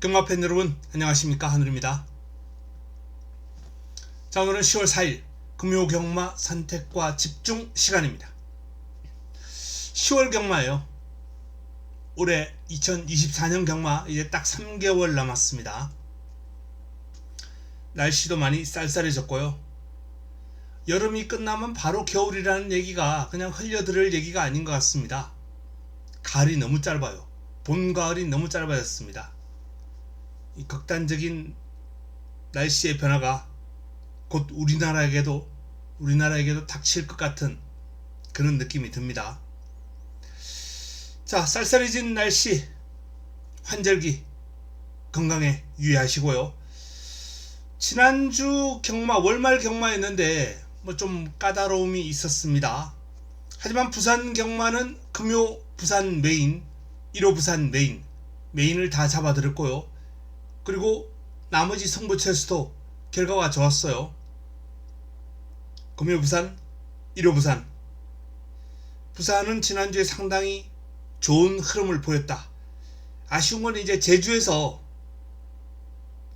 경마팬 여러분 안녕하십니까 하늘입니다. 자 오늘은 10월 4일 금요 경마 선택과 집중 시간입니다. 10월 경마예요. 올해 2024년 경마 이제 딱 3개월 남았습니다. 날씨도 많이 쌀쌀해졌고요. 여름이 끝나면 바로 겨울이라는 얘기가 그냥 흘려들을 얘기가 아닌 것 같습니다. 가을이 너무 짧아요. 봄, 가을이 너무 짧아졌습니다. 이 극단적인 날씨의 변화가 곧 우리나라에게도 우리나라에게도 닥칠 것 같은 그런 느낌이 듭니다. 자, 쌀쌀해진 날씨 환절기 건강에 유의하시고요. 지난주 경마 월말 경마였는데 뭐 좀 까다로움이 있었습니다. 하지만 부산 경마는 금요 부산 메인 1호 부산 메인 메인을 다 잡아드렸고요. 그리고 나머지 승부처에서도 결과가 좋았어요. 금요 부산 1호 부산 부산은 지난주에 상당히 좋은 흐름을 보였다. 아쉬운 건 이제 제주에서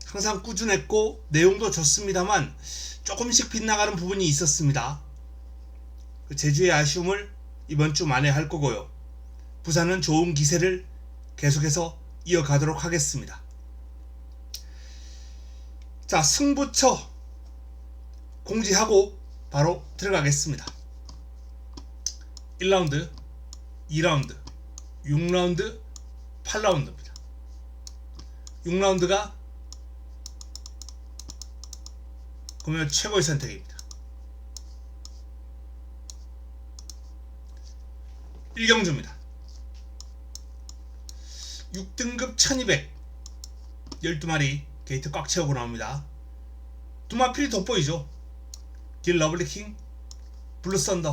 항상 꾸준했고 내용도 좋습니다만 조금씩 빗나가는 부분이 있었습니다. 그 제주의 아쉬움을 이번 주 만에 할 거고요. 부산은 좋은 기세를 계속해서 이어가도록 하겠습니다. 자, 승부처 공지하고 바로 들어가겠습니다. 1라운드, 2라운드, 6라운드, 8라운드입니다. 6라운드가 금요 최고의 선택입니다. 1경주입니다. 6등급 1200 12마리 게이트 꽉 채우고 나옵니다. 두 마필이 돋보이죠. 딜 러블리킹, 블루 썬더.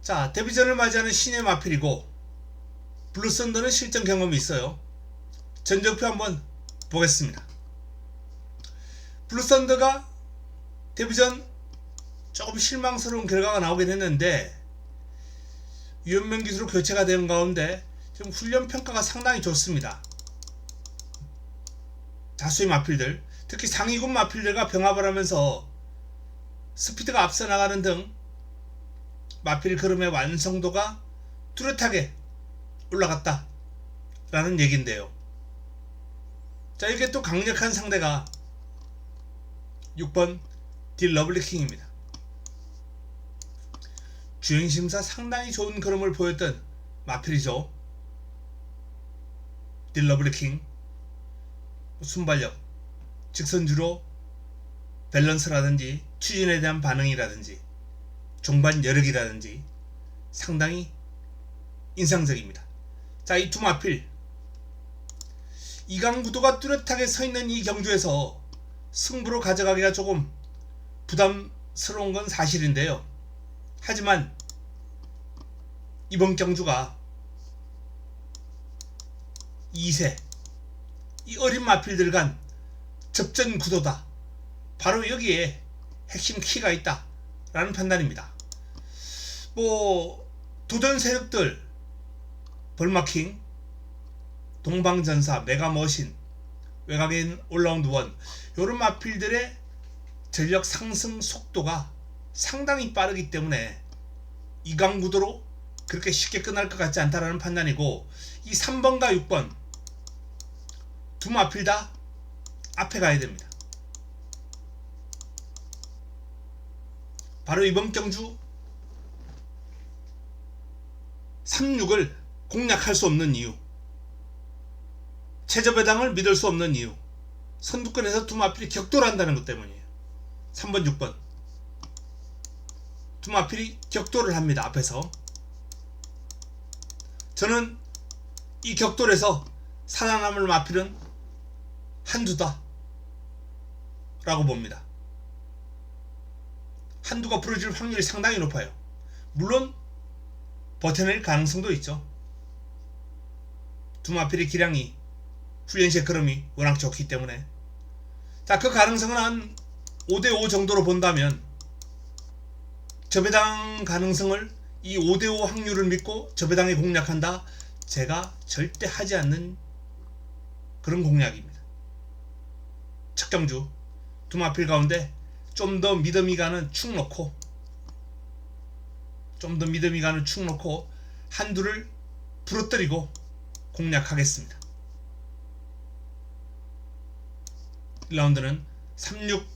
자, 데뷔전을 맞이하는 신의 마필이고 블루 썬더는 실전 경험이 있어요. 전적표 한번 보겠습니다. 블루 썬더가 데뷔전 조금 실망스러운 결과가 나오긴 했는데 유연명 기수로 교체가 되는 가운데 지금 훈련 평가가 상당히 좋습니다. 다수의 마필들, 특히 상위군 마필들과 병합을 하면서 스피드가 앞서 나가는 등 마필 걸음의 완성도가 뚜렷하게 올라갔다. 라는 얘긴데요. 자, 이게 또 강력한 상대가 6번 딜 러블리킹입니다. 주행심사 상당히 좋은 걸음을 보였던 마필이죠. 딜 러블리킹 순발력, 직선주로 밸런스라든지 추진에 대한 반응이라든지 종반 여력이라든지 상당히 인상적입니다. 자, 이두 마필 이강 구도가 뚜렷하게 서 있는 이 경주에서 승부로 가져가기가 조금 부담스러운 건 사실인데요. 하지만 이번 경주가 2세 이 어린 마필들 간 접전 구도다. 바로 여기에 핵심 키가 있다. 라는 판단입니다. 뭐 도전 세력들 벌마킹 동방전사 메가머신 외곽인 올라운드 원 요런 마필들의 전력 상승 속도가 상당히 빠르기 때문에 이강 구도로 그렇게 쉽게 끝날 것 같지 않다라는 판단이고 이 3번과 6번 두 마필 다 앞에 가야 됩니다. 바로 이번 경주 36을 공략할 수 없는 이유 최저배당을 믿을 수 없는 이유 선두권에서 두 마필이 격돌한다는 것 때문이에요. 3번 6번 두 마필이 격돌을 합니다. 앞에서 저는 이 격돌에서 살아남을 마필은 한두다 라고 봅니다. 한두가 부러질 확률이 상당히 높아요. 물론 버텨낼 가능성도 있죠. 두 마필의 기량이 훈련시의 걸음이 워낙 좋기 때문에 자 그 가능성은 한 5대5 정도로 본다면 저배당 가능성을 이 5대5 확률을 믿고 저배당에 공략한다 제가 절대 하지 않는 그런 공략입니다. 첫 경주 두마필 가운데 좀 더 믿음이 가는 축 놓고 좀 더 믿음이 가는 축 놓고 한두를 부러뜨리고 공략하겠습니다. 1라운드는 36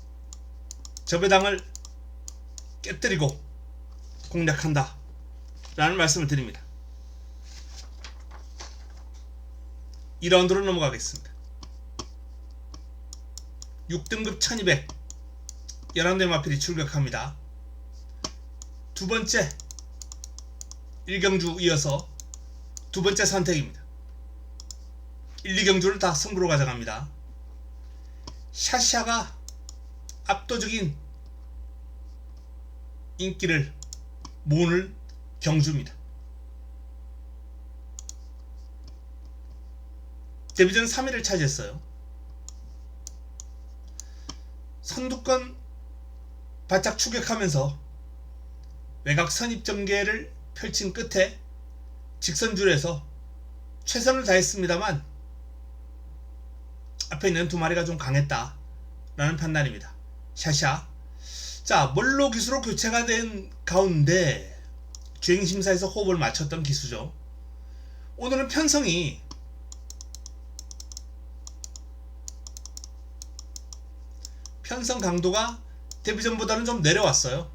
저배당을 깨뜨리고 공략한다 라는 말씀을 드립니다. 2라운드로 넘어가겠습니다. 6등급 1200 11대 마필이 출격합니다. 두 번째 1경주 이어서 두 번째 선택입니다. 1, 2경주를 다 승부로 가져갑니다. 샤샤가 압도적인 인기를 모을 경주입니다. 데뷔전 3위를 차지했어요. 선두권 바짝 추격하면서 외곽 선입 전개를 펼친 끝에 직선줄에서 최선을 다했습니다만 앞에 있는 두 마리가 좀 강했다 라는 판단입니다. 샤샤 자 멀로 기수로 교체가 된 가운데 주행심사에서 호흡을 맞췄던 기수죠. 오늘은 편성이 편성 강도가 데뷔 전보다는 좀 내려왔어요.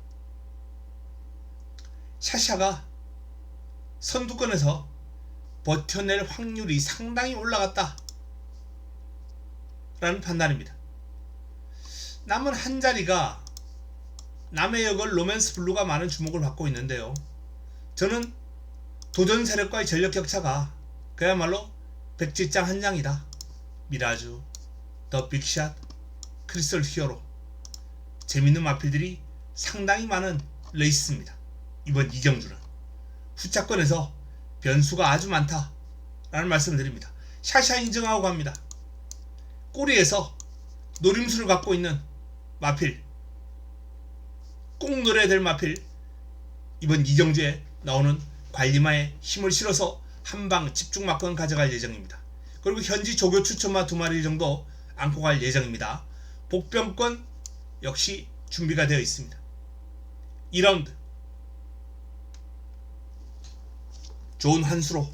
샤샤가 선두권에서 버텨낼 확률이 상당히 올라갔다. 라는 판단입니다. 남은 한 자리가 남의 역을 로맨스 블루가 많은 주목을 받고 있는데요. 저는 도전 세력과의 전력 격차가 그야말로 백지장 한 장이다. 미라주, 더 빅샷, 크리스털 히어로 재밌는 마필들이 상당히 많은 레이스입니다. 이번 이경주는 후차권에서 변수가 아주 많다 라는 말씀을 드립니다. 샤샤 인정하고 갑니다. 꼬리에서 노림수를 갖고 있는 마필 꼭 노려야 될 마필 이번 이경주에 나오는 관리마에 힘을 실어서 한방 집중 막건 가져갈 예정입니다. 그리고 현지 조교 추천마 두 마리 정도 안고 갈 예정입니다. 복병권 역시 준비가 되어 있습니다. 2라운드 좋은 한 수로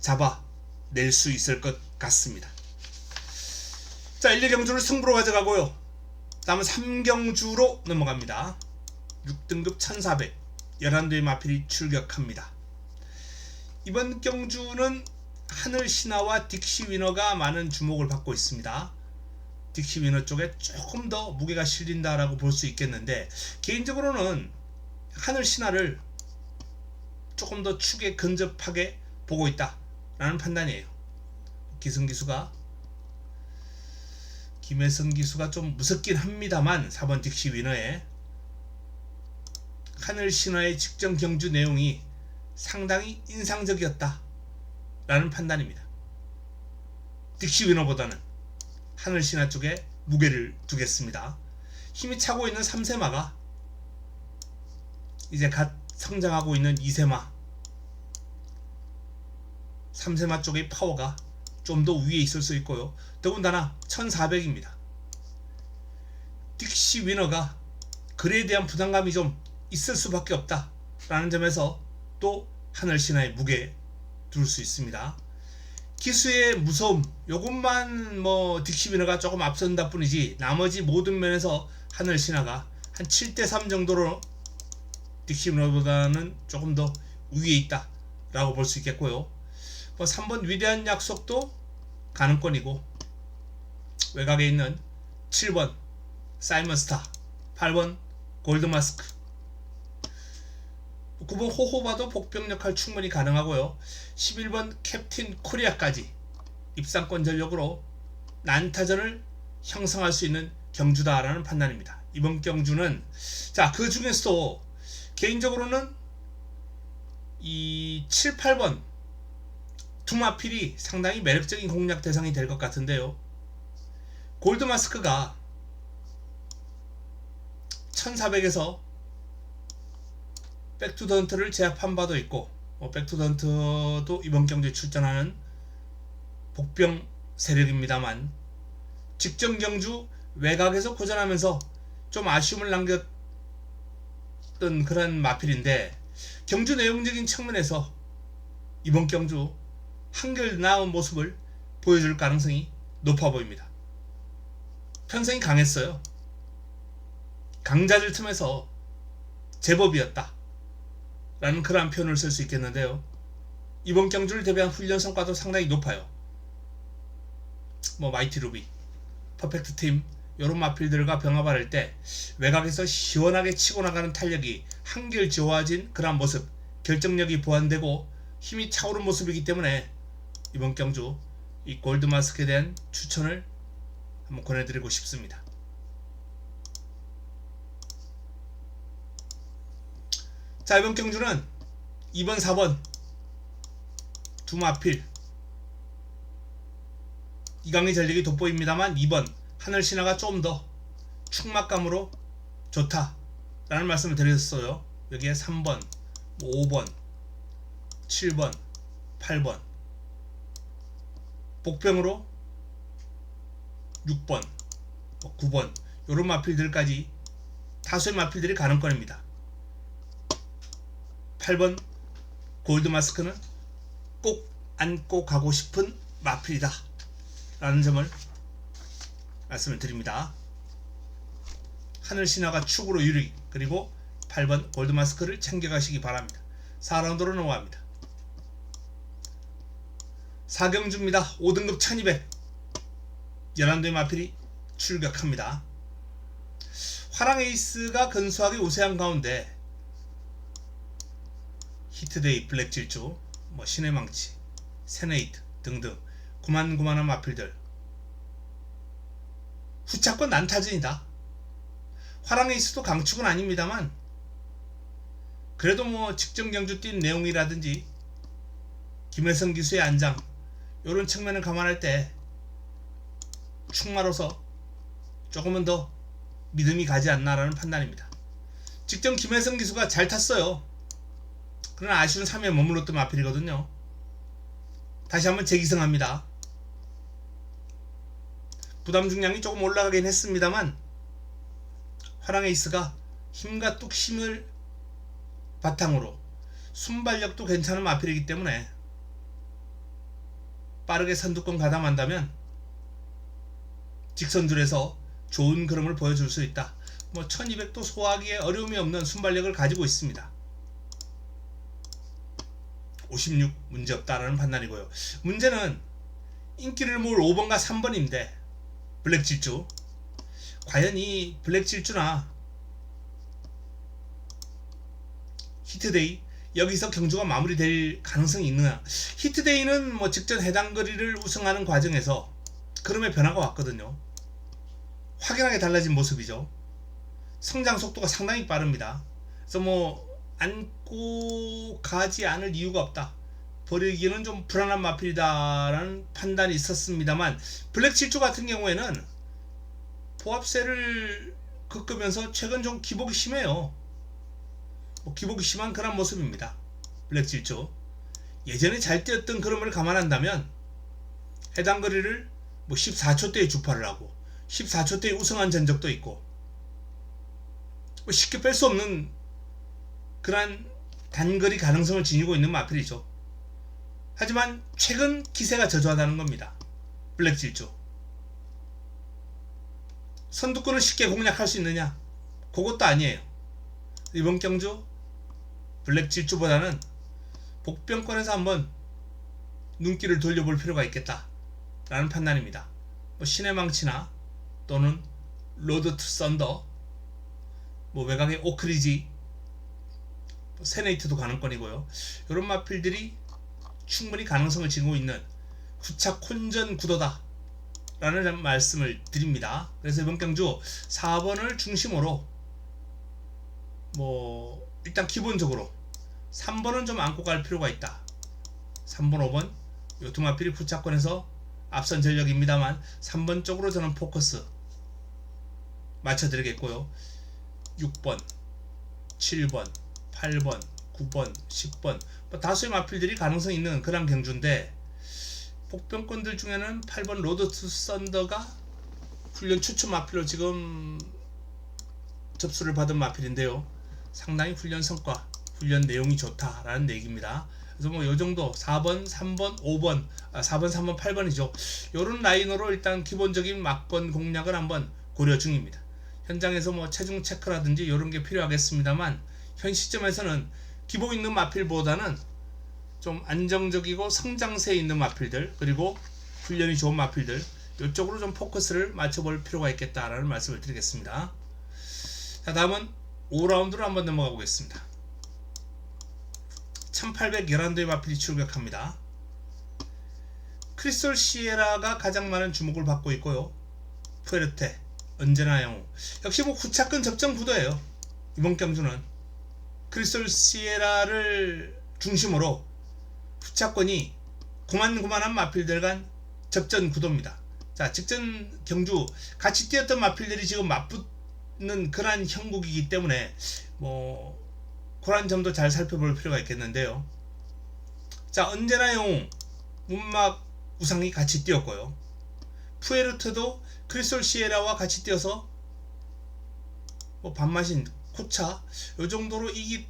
잡아낼 수 있을 것 같습니다. 자 1, 2경주를 승부로 가져가고요. 다음은 3경주로 넘어갑니다. 6등급 1400 11대의 마필이 출격합니다. 이번 경주는 하늘 신화와 딕시 위너가 많은 주목을 받고 있습니다. 딕시 위너 쪽에 조금 더 무게가 실린다라고 볼 수 있겠는데 개인적으로는 하늘 신화를 조금 더 축에 근접하게 보고 있다라는 판단이에요. 기승 기수가 김혜성 기수가 좀 무섭긴 합니다만 4번 딕시 위너의 하늘 신화의 직전 경주 내용이 상당히 인상적이었다 라는 판단입니다. 딕시 위너보다는 하늘 신화 쪽에 무게를 두겠습니다. 힘이 차고 있는 3세마가 이제 갓 성장하고 있는 2세마 3세마 쪽의 파워가 좀 더 위에 있을 수 있고요. 더군다나 1400입니다. 딕시 위너가 그에 대한 부담감이 좀 있을 수밖에 없다 라는 점에서 또 하늘 신화의 무게 둘 수 있습니다. 기수의 무서움 요것만 뭐 딕시 비너가 조금 앞선다 뿐이지 나머지 모든 면에서 하늘 신화가 한 7대 3 정도로 딕시 비너보다는 조금 더 위에 있다 라고 볼 수 있겠고요. 뭐 3번 위대한 약속도 가능권이고 외곽에 있는 7번 사이먼 스타 8번 골드마스크 9번 호호바도 복병 역할 충분히 가능하고요. 11번 캡틴 코리아까지 입상권 전력으로 난타전을 형성할 수 있는 경주다라는 판단입니다. 이번 경주는 자 그 중에서도 개인적으로는 이 7, 8번 투마필이 상당히 매력적인 공략 대상이 될 것 같은데요. 골드마스크가 1400에서 백투던트를 제압한 바도 있고 어, 백투던트도 이번 경기에 출전하는 복병 세력입니다만 직전 경주 외곽에서 고전하면서 좀 아쉬움을 남겼던 그런 마필인데 경주 내용적인 측면에서 이번 경주 한결 나은 모습을 보여줄 가능성이 높아 보입니다. 편성이 강했어요. 강자들 틈에서 제법이었다. 라는 그러한 표현을 쓸 수 있겠는데요. 이번 경주를 대비한 훈련 성과도 상당히 높아요. 뭐 마이티 루비, 퍼펙트 팀 이런 마필들과 병합할 때 외곽에서 시원하게 치고 나가는 탄력이 한결 좋아진 그러한 모습, 결정력이 보완되고 힘이 차오른 모습이기 때문에 이번 경주 이 골드 마스크에 대한 추천을 한번 권해드리고 싶습니다. 자 이번 경주는 2번 4번 두 마필. 이강의 전력이 돋보입니다만 2번 하늘 신화가 좀 더 충막감으로 좋다 라는 말씀을 드렸어요. 여기에 3번 5번 7번 8번. 복병으로 6번 9번. 요런 마필들까지 다수의 마필들이 가능권입니다 8번 골드 마스크는 꼭 안고 가고 싶은 마필이다 라는 점을 말씀을 드립니다. 하늘 신화가 축으로 유리 그리고 8번 골드 마스크를 챙겨가시기 바랍니다. 4라운드로 넘어갑니다. 4경주입니다. 5등급 1200 11도의 마필이 출격합니다. 화랑 에이스가 근소하게 우세한 가운데 히트데이 블랙 질주 뭐 신의 망치 세네이트 등등 고만고만한 마필들 후차권 난타진이다. 화랑에이스도 강축은 아닙니다만 그래도 뭐 직전 경주 뛴 내용이라든지 김혜성 기수의 안장 이런 측면을 감안할 때 충마로서 조금은 더 믿음이 가지 않나라는 판단입니다. 직전 김혜성 기수가 잘 탔어요. 그러나 아쉬운 3위에 머물렀던 마필이거든요. 다시 한번 재기승합니다. 부담 중량이 조금 올라가긴 했습니다만 화랑에이스가 힘과 뚝심을 바탕으로 순발력도 괜찮은 마필이기 때문에 빠르게 선두권 가담한다면 직선줄에서 좋은 그림을 보여줄 수 있다. 뭐 1200도 소화하기에 어려움이 없는 순발력을 가지고 있습니다. 56 문제 없다라는 판단이고요. 문제는 인기를 모을 5번과 3번인데 블랙 질주. 과연 이 블랙 질주나 히트데이 여기서 경주가 마무리될 가능성이 있느냐. 히트데이는 뭐 직전 해당 거리를 우승하는 과정에서 그름의 변화가 왔거든요. 확연하게 달라진 모습이죠. 성장 속도가 상당히 빠릅니다. 그래서 뭐 안 고 가지 않을 이유가 없다 버리기는 좀 불안한 마필이다라는 판단이 있었습니다만 블랙 7조 같은 경우에는 보합세를 겪으면서 최근 좀 기복이 심해요. 뭐 기복이 심한 그런 모습입니다. 블랙 7조 예전에 잘 뛰었던 그림을 감안한다면 해당 거리를 뭐 14초대에 주파를 하고 14초대에 우승한 전적도 있고 뭐 쉽게 뺄 수 없는 그러한 단거리 가능성을 지니고 있는 마필이죠. 하지만 최근 기세가 저조하다는 겁니다. 블랙 질주. 선두권을 쉽게 공략할 수 있느냐? 그것도 아니에요. 이번 경주 블랙 질주보다는 복병권에서 한번 눈길을 돌려볼 필요가 있겠다. 라는 판단입니다. 뭐 신의 망치나 또는 로드 투 썬더 뭐 외곽의 오크리지 뭐 세네이트도 가능권이고요. 이런 마필들이 충분히 가능성을 지니고 있는 후차 콘전 구도다. 라는 말씀을 드립니다. 그래서 이번 경주 4번을 중심으로 뭐 일단 기본적으로 3번은 좀 안고 갈 필요가 있다. 3번, 5번 요 두 마필이 후차권에서 앞선 전력입니다만 3번 쪽으로 저는 포커스 맞춰드리겠고요. 6번, 7번, 8번, 9번, 10번 뭐 다수의 마필들이 가능성 있는 그런 경주인데 복병권들 중에는 8번 로드 투 썬더가 훈련 추천 마필로 지금 접수를 받은 마필인데요. 상당히 훈련 성과, 훈련 내용이 좋다라는 얘기입니다. 그래서 뭐 요 정도 4번, 3번, 5번, 아, 4번, 3번, 8번이죠. 요런 라인으로 일단 기본적인 막번 공략을 한번 고려 중입니다. 현장에서 뭐 체중 체크라든지 이런 게 필요하겠습니다만 현 시점에서는 기복 있는 마필보다는 좀 안정적이고 성장세 있는 마필들 그리고 훈련이 좋은 마필들 이쪽으로 좀 포커스를 맞춰볼 필요가 있겠다라는 말씀을 드리겠습니다. 자 다음은 5라운드로 한번 넘어가 보겠습니다. 1811도의 마필이 출격합니다. 크리스톨 시에라가 가장 많은 주목을 받고 있고요. 푸에르테, 언제나 영웅. 역시 뭐 후차권 접전 구도예요. 이번 경주는 크리솔 시에라를 중심으로 부차권이 고만고만한 마필들 간 접전 구도입니다. 자, 직전 경주 같이 뛰었던 마필들이 지금 맞붙는 그러한 형국이기 때문에 뭐 그러한 점도 잘 살펴볼 필요가 있겠는데요. 자, 언제나 영웅 문막 우상이 같이 뛰었고요. 푸에르트도 크리솔 시에라와 같이 뛰어서 뭐 밥맛이 코차 요 정도로 이기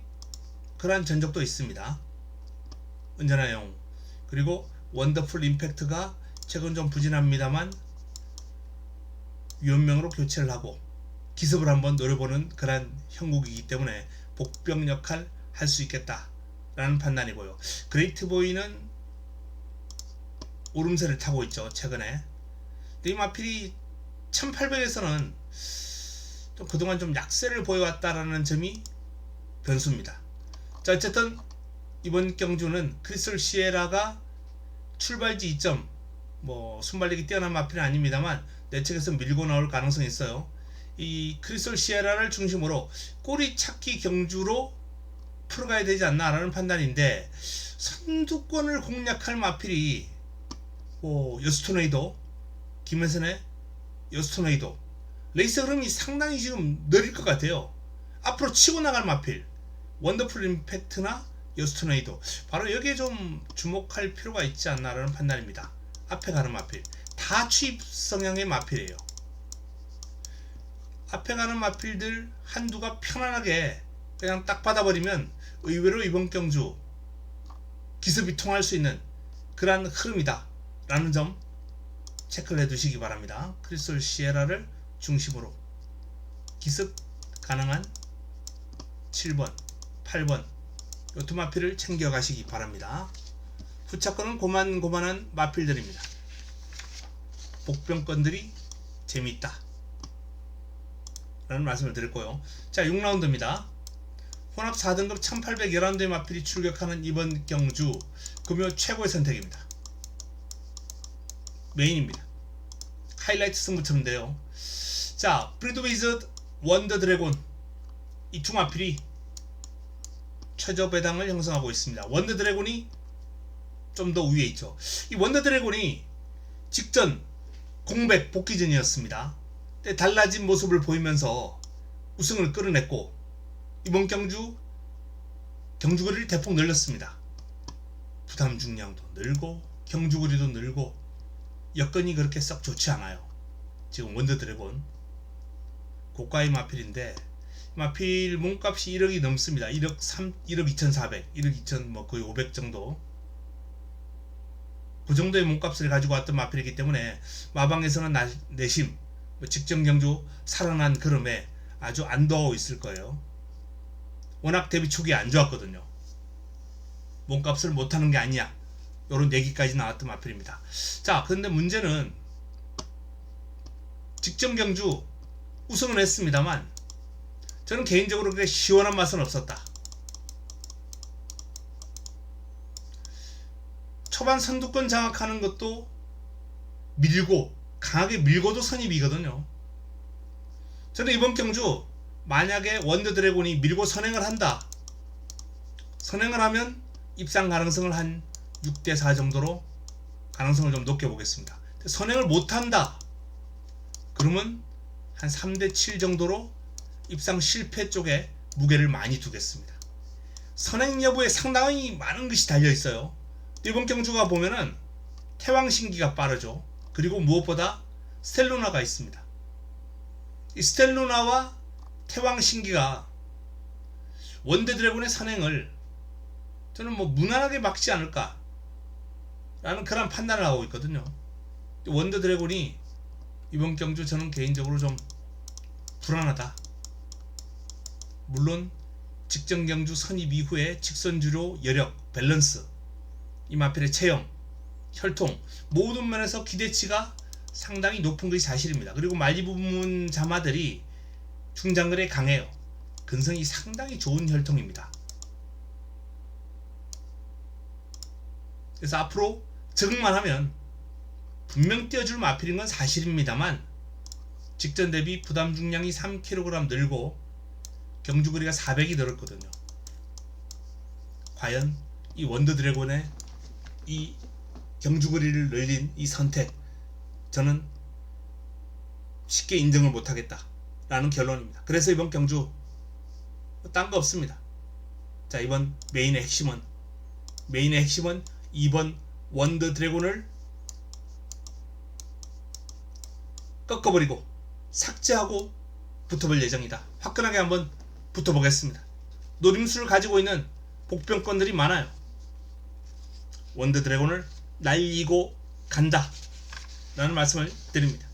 그런 전적도 있습니다. 언제나 영웅 그리고 원더풀 임팩트가 최근 좀 부진합니다만 유연명으로 교체를 하고 기습을 한번 노려보는 그런 형국이기 때문에 복병 역할 할 수 있겠다라는 판단이고요. 그레이트 보이는 오름세를 타고 있죠 최근에. 근데 이 마필이 1800에서는 좀 그동안 좀 약세를 보여왔다라는 점이 변수입니다. 자 어쨌든 이번 경주는 크리스톨 시에라가 출발지 2점 뭐 순발력이 뛰어난 마필은 아닙니다만 내측에서 밀고 나올 가능성이 있어요. 이 크리스톨 시에라를 중심으로 꼬리 찾기 경주로 풀어가야 되지 않나라는 판단인데 선두권을 공략할 마필이 뭐 여스토네이도 김혜선의 여스토네이도 레이스 흐름이 상당히 지금 느릴 것 같아요. 앞으로 치고 나갈 마필 원더풀 임팩트나 여스토네이도 바로 여기에 좀 주목할 필요가 있지 않나라는 판단입니다. 앞에 가는 마필 다 취입 성향의 마필이에요. 앞에 가는 마필들 한두가 편안하게 그냥 딱 받아버리면 의외로 이번 경주 기습이 통할 수 있는 그러한 흐름이다 라는 점 체크를 해두시기 바랍니다. 크리스톨 시에라를 중심으로 기습 가능한 7번, 8번 요트 마필을 챙겨 가시기 바랍니다. 후차권은 고만고만한 마필들입니다. 복병권들이 재미있다. 라는 말씀을 드렸고요. 자, 6라운드입니다. 혼합 4등급 1811대의 마필이 출격하는 이번 경주 금요 최고의 선택입니다. 메인입니다. 하이라이트 승부처인데요. 자, 브리드 위즈 원더 드래곤 이두 마필이 최저 배당을 형성하고 있습니다. 원더 드래곤이 좀 더 위에 있죠. 이 원더 드래곤이 직전 공백 복귀전이었습니다. 때 달라진 모습을 보이면서 우승을 끌어냈고 이번 경주 경주거리를 대폭 늘렸습니다. 부담 중량도 늘고 경주거리도 늘고 여건이 그렇게 썩 좋지 않아요. 지금 원더 드래곤 고가의 마필인데 마필 몸값이 1억이 넘습니다. 1억 3, 1억 2,400, 1억 2천 뭐 거의 500 정도. 그 정도의 몸값을 가지고 왔던 마필이기 때문에 마방에서는 나, 내심 뭐 직전 경주 살아난 그름에 아주 안도하고 있을 거예요. 워낙 데뷔 초기에 안 좋았거든요. 몸값을 못하는 게 아니야. 요런 얘기까지 나왔던 마필입니다. 자, 그런데 문제는 직전 경주 우승은 했습니다만 저는 개인적으로 그렇게 시원한 맛은 없었다. 초반 선두권 장악하는 것도 밀고 강하게 밀고도 선입이거든요. 저는 이번 경주 만약에 원더 드래곤이 밀고 선행을 한다. 선행을 하면 입상 가능성을 한 6대 4 정도로 가능성을 좀 높게 보겠습니다. 선행을 못 한다. 그러면 한 3대 7 정도로 입상 실패 쪽에 무게를 많이 두겠습니다. 선행 여부에 상당히 많은 것이 달려 있어요. 이번 경주가 보면은 태왕신기가 빠르죠. 그리고 무엇보다 스텔루나가 있습니다. 이 스텔루나와 태왕신기가 원대 드래곤의 선행을 저는 뭐 무난하게 막지 않을까 라는 그런 판단을 하고 있거든요. 원더 드래곤이 이번 경주 저는 개인적으로 좀 불안하다. 물론 직전 경주 선입 이후에 직선주로 여력, 밸런스, 이 마필의 체형, 혈통 모든 면에서 기대치가 상당히 높은 것이 사실입니다. 그리고 말리 부분 자마들이 중장거리에 강해요. 근성이 상당히 좋은 혈통입니다. 그래서 앞으로 적응만 하면 분명 띄워줄 마필인 건 사실입니다만 직전 대비 부담 중량이 3kg 늘고 경주거리가 400이 늘었거든요. 과연 이 원더 드래곤의 이 경주거리를 늘린 이 선택 저는 쉽게 인정을 못하겠다 라는 결론입니다. 그래서 이번 경주 딴 거 없습니다. 자 이번 메인의 핵심은 메인의 핵심은 이번 원더 드래곤을 꺾어버리고 삭제하고 붙어볼 예정이다. 화끈하게 한번 붙어보겠습니다. 노림수를 가지고 있는 복병권들이 많아요. 원더 드래곤을 날리고 간다. 라는 말씀을 드립니다.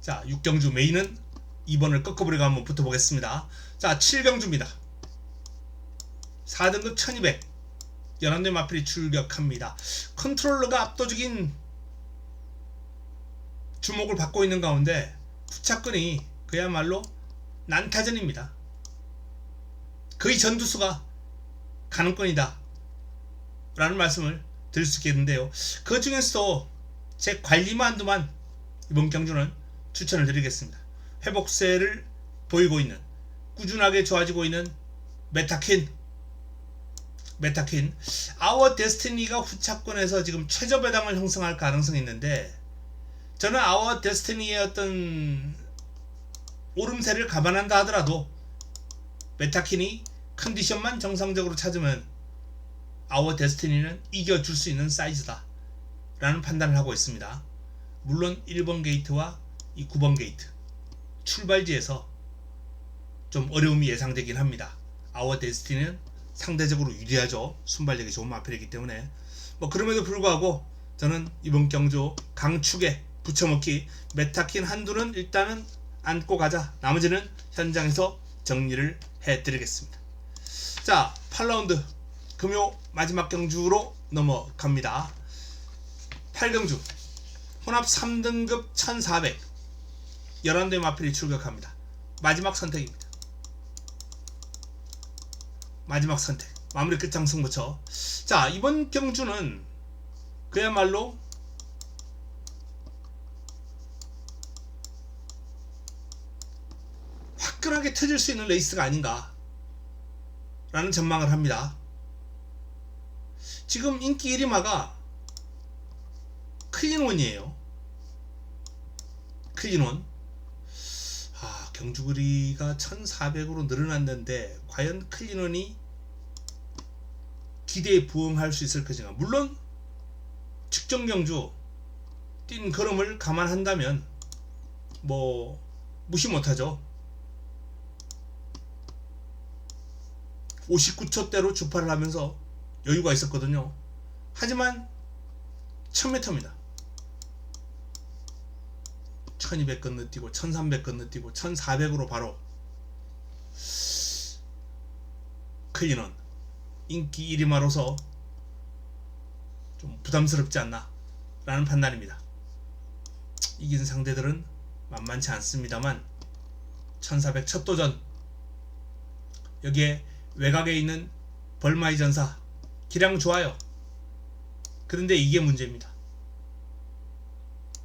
자, 6경주 메인은 2번을 꺾어버리고 한번 붙어보겠습니다. 자, 7경주입니다. 4등급 1200. 연합대 마필이 출격합니다. 컨트롤러가 압도적인 주목을 받고 있는 가운데 후차권이 그야말로 난타전입니다. 거의 전두수가 가능권이다. 라는 말씀을 드릴 수 있겠는데요. 그 중에서도 제 관리만두만 이번 경주는 추천을 드리겠습니다. 회복세를 보이고 있는 꾸준하게 좋아지고 있는 메타킨 메타킨 아워 데스티니가 후차권에서 지금 최저 배당을 형성할 가능성이 있는데 저는 아워 데스티니의 어떤 오름세를 감안한다 하더라도 메타킨이 컨디션만 정상적으로 찾으면 아워 데스티니는 이겨줄 수 있는 사이즈다 라는 판단을 하고 있습니다. 물론 1번 게이트와 이 9번 게이트 출발지에서 좀 어려움이 예상되긴 합니다. 아워 데스티니는 상대적으로 유리하죠. 순발력이 좋은 마필이기 때문에. 뭐 그럼에도 불구하고 저는 이번 경주 강축에 붙여먹기. 메타킨 한두는 일단은 안고 가자. 나머지는 현장에서 정리를 해드리겠습니다. 자 8라운드. 금요 마지막 경주로 넘어갑니다. 8경주. 혼합 3등급 1400 11대 마필이 출격합니다. 마지막 선택입니다. 마지막 선택. 마무리 끝장 승부처 자 이번 경주는 그야말로 터질 수 있는 레이스가 아닌가 라는 전망을 합니다. 지금 인기 1위마가 클린원이에요. 클린원. 아 경주거리가 1400으로 늘어났는데 과연 클린원이 기대에 부응할 수 있을 것인가? 물론 측정 경주 뛴 걸음을 감안한다면 뭐 무시 못하죠 59초대로 주파를 하면서 여유가 있었거든요. 하지만 1000m입니다. 1200 건너 뛰고 1300 건너 뛰고 1400으로 바로 클린원. 인기 1위마로서 좀 부담스럽지 않나 라는 판단입니다. 이긴 상대들은 만만치 않습니다만 1400 첫 도전. 여기에 외곽에 있는 벌마이 전사 기량 좋아요. 그런데 이게 문제입니다.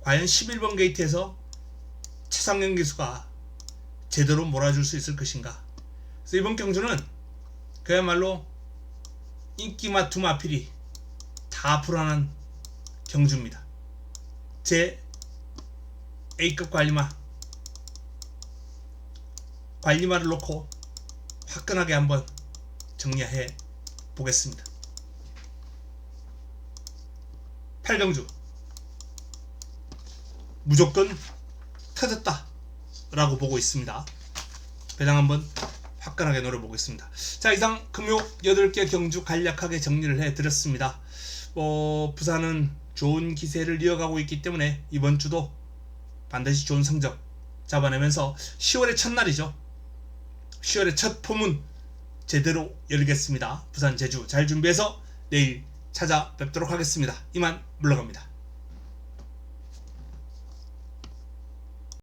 과연 11번 게이트에서 최상현 기수가 제대로 몰아줄 수 있을 것인가? 그래서 이번 경주는 그야말로 인기맛 두마필이 다 불안한 경주입니다. 제 A급 관리마 관리마를 놓고 화끈하게 한번 정리해 보겠습니다. 8경주. 무조건 터졌다 라고 보고 있습니다. 배당 한번 화끈하게 노려보겠습니다. 자 이상 금요 8개 경주 간략하게 정리를 해드렸습니다. 뭐 부산은 좋은 기세를 이어가고 있기 때문에 이번 주도 반드시 좋은 성적 잡아내면서 10월의 첫날이죠. 10월의 첫 포문 제대로 열겠습니다. 부산 제주 잘 준비해서 내일 찾아뵙도록 하겠습니다. 이만 물러갑니다